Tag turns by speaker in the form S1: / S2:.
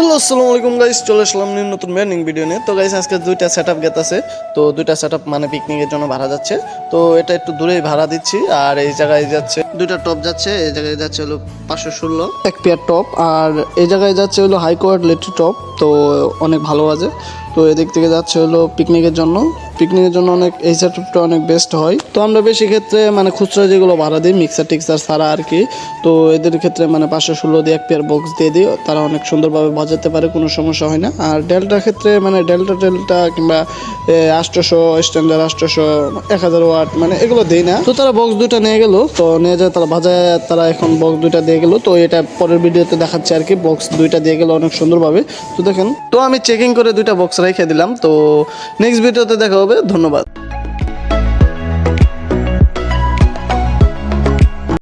S1: Hello, আসসালামু আলাইকুম guys চলে আসলাম নতুন ব্র্যান্ডিং ভিডিও নিয়ে। তো গাইস আজকে দুইটা সেট আপ আছে। তো দুইটা সেট আপ মানে পিকনিকের জন্য ভাড়া যাচ্ছে। তো এটা একটু দূরেই ভাড়া দিচ্ছি, আর এই জায়গায় যাচ্ছে, দুইটা টপ যাচ্ছে, এই জায়গায় যাচ্ছে হলো পাঁচশো ষোলো। এক পেয়ার টপ আর এই জায়গায় যাচ্ছে হলো হাই কোয়ালিটি টপ তো অনেক ভালো আছে। তো এদিক থেকে যাচ্ছে হলো পিকনিকের জন্য। পিকনিকের জন্য অনেক, এই সেটআপটা অনেক বেস্ট হয়। তো আমরা বেশি ক্ষেত্রে মানে খুচরা যেগুলো ভাড়া দিই মিক্সার টিক্সার ছাড়া আর কি, তো এদের ক্ষেত্রে মানে পাঁচশো ষোলো দিয়ে এক পেয়ার বক্স দিয়ে দিই। তারা অনেক সুন্দরভাবে বাজাতে পারে, কোনো সমস্যা হয় না। আর ডেল্টার ক্ষেত্রে মানে ডেল্টা ডেল্টা কিংবা আষ্টশো স্ট্যান্ডার্ড আষ্টশো এক হাজার ওয়াট মানে এগুলো দেই না। তো তারা বক্স দুইটা নিয়ে গেলো। তো নিয়ে যায়, তারা বাজায়, তারা এখন বক্স দুইটা দিয়ে গেলো। তো এটা পরের ভিডিওতে দেখাচ্ছে আর কি। বক্স দুইটা দিয়ে গেলো অনেক সুন্দরভাবে। তো দেখেন। তো আমি চেকিং করে দুইটা বক্স রেখে দিলাম। তো নেক্সট ভিডিওতে দেখা হবে। ধন্যবাদ।